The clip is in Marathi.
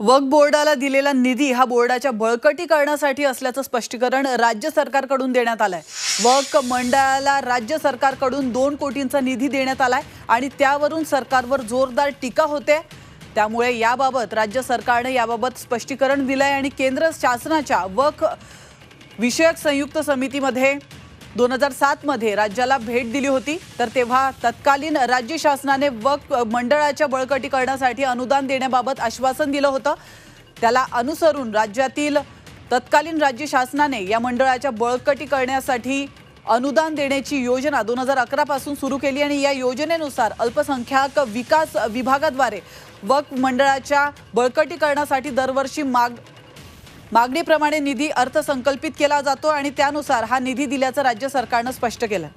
वक्फ बोर्डाला दिलेला निधी हा बोर्डाच्या बळकटीकरणासाठी असल्याचं स्पष्टीकरण राज्य सरकारकडून देण्यात आलंय. वक्फ मंडळाला राज्य सरकारकडून दोन कोटींचा निधी देण्यात आलाय आणि त्यावरून सरकारवर जोरदार टीका होते. त्यामुळे याबाबत राज्य सरकारनं याबाबत स्पष्टीकरण दिलंय आणि केंद्र शासनाच्या वक्फ विषयक संयुक्त समितीमध्ये दोन हजार सातमध्ये राज्याला भेट दिली होती तर तेव्हा तत्कालीन राज्य शासनाने वक्फ मंडळाच्या बळकटीकरणासाठी अनुदान देण्याबाबत आश्वासन दिलं होतं. त्याला अनुसरून राज्यातील तत्कालीन राज्य शासनाने या मंडळाच्या बळकटी करण्यासाठी अनुदान देण्याची योजना दोन हजार अकरापासून सुरू केली आणि या योजनेनुसार अल्पसंख्याक विकास विभागाद्वारे वक्फ मंडळाच्या बळकटीकरणासाठी दरवर्षी माग मागणीप्रमाणे निधी अर्थसंकल्पित केला जातो आणि त्यानुसार हा निधी दिल्याचं राज्य सरकारनं स्पष्ट केलं.